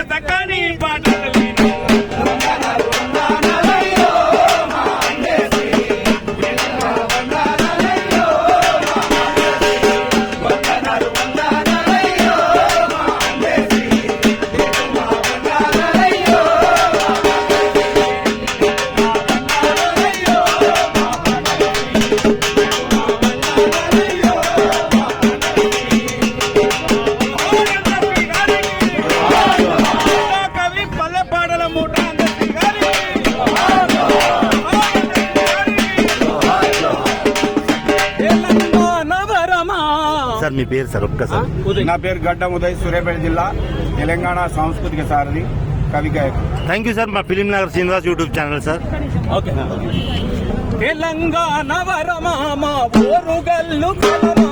Tata Kani Pata. Sir మీ పేరు sir ఒక్కసారి నా పేరు గడ్డం ఉదయ్ సూర్యాపేట జిల్లా తెలంగాణ సాంస్కృతిక సారథి కవి గాయకు థ్యాంక్ యూ సార్ మా film Nagar Srinivas YouTube channel sir okay. Telangana Orugallu కలమా.